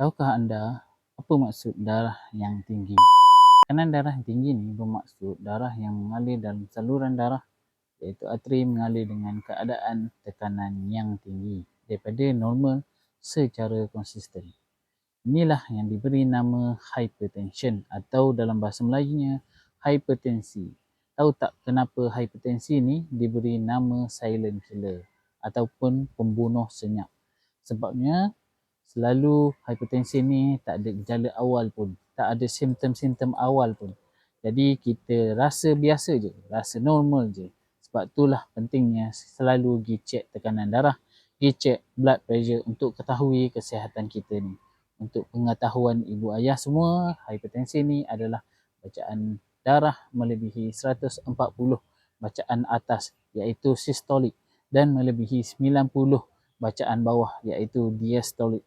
Tahukah anda apa maksud darah yang tinggi? Tekanan darah yang tinggi ni bermaksud darah yang mengalir dalam saluran darah iaitu arteri mengalir dengan keadaan tekanan yang tinggi daripada normal secara konsisten. Inilah yang diberi nama hypertension atau dalam bahasa Melayunya hipertensi. Tahu tak kenapa hipertensi ni diberi nama silent killer ataupun pembunuh senyap? Sebabnya selalu hipertensi ni tak ada gejala awal pun, tak ada simptom-simptom awal pun. Jadi kita rasa biasa je, rasa normal je. Sebab itulah pentingnya selalu pergi cek tekanan darah, pergi cek blood pressure untuk ketahui kesihatan kita ni. Untuk pengetahuan ibu ayah semua, hipertensi ni adalah bacaan darah melebihi 140 bacaan atas iaitu sistolik dan melebihi 90 bacaan bawah iaitu diastolik.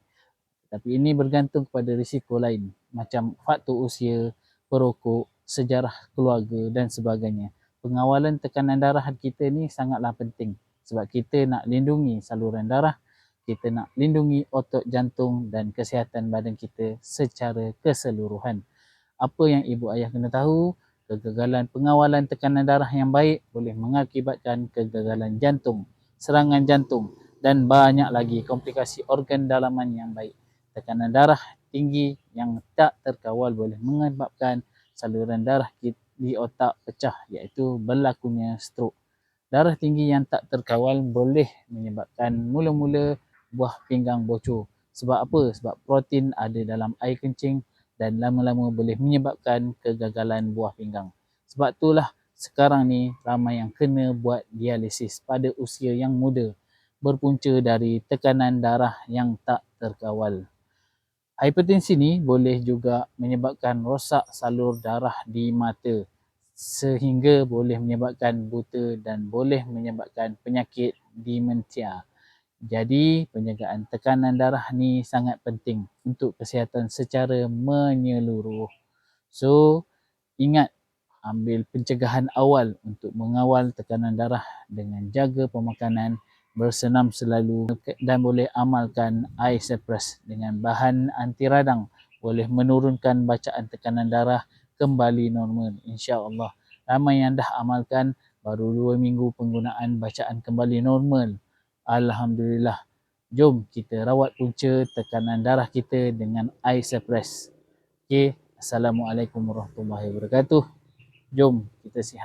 Tapi ini bergantung kepada risiko lain macam faktor usia, perokok, sejarah keluarga dan sebagainya. Pengawalan tekanan darah kita ni sangatlah penting sebab kita nak lindungi saluran darah, kita nak lindungi otot jantung dan kesihatan badan kita secara keseluruhan. Apa yang ibu ayah kena tahu, kegagalan pengawalan tekanan darah yang baik boleh mengakibatkan kegagalan jantung, serangan jantung dan banyak lagi komplikasi organ dalaman yang baik. Tekanan darah tinggi yang tak terkawal boleh menyebabkan saluran darah di otak pecah iaitu berlakunya stroke. Darah tinggi yang tak terkawal boleh menyebabkan mula-mula buah pinggang bocor. Sebab apa? Sebab protein ada dalam air kencing dan lama-lama boleh menyebabkan kegagalan buah pinggang. Sebab itulah sekarang ni ramai yang kena buat dialisis pada usia yang muda berpunca dari tekanan darah yang tak terkawal. Hipertensi ni boleh juga menyebabkan rosak salur darah di mata sehingga boleh menyebabkan buta dan boleh menyebabkan penyakit dementia. Jadi penjagaan tekanan darah ni sangat penting untuk kesihatan secara menyeluruh. So ingat ambil pencegahan awal untuk mengawal tekanan darah dengan jaga pemakanan bersenam selalu dan boleh amalkan air suppress dengan bahan anti radang boleh menurunkan bacaan tekanan darah kembali normal insya-Allah. Ramai yang dah amalkan baru dua minggu penggunaan bacaan kembali normal. Alhamdulillah. Jom kita rawat punca tekanan darah kita dengan air suppress. Okey, Assalamualaikum warahmatullahi wabarakatuh. Jom kita sihat.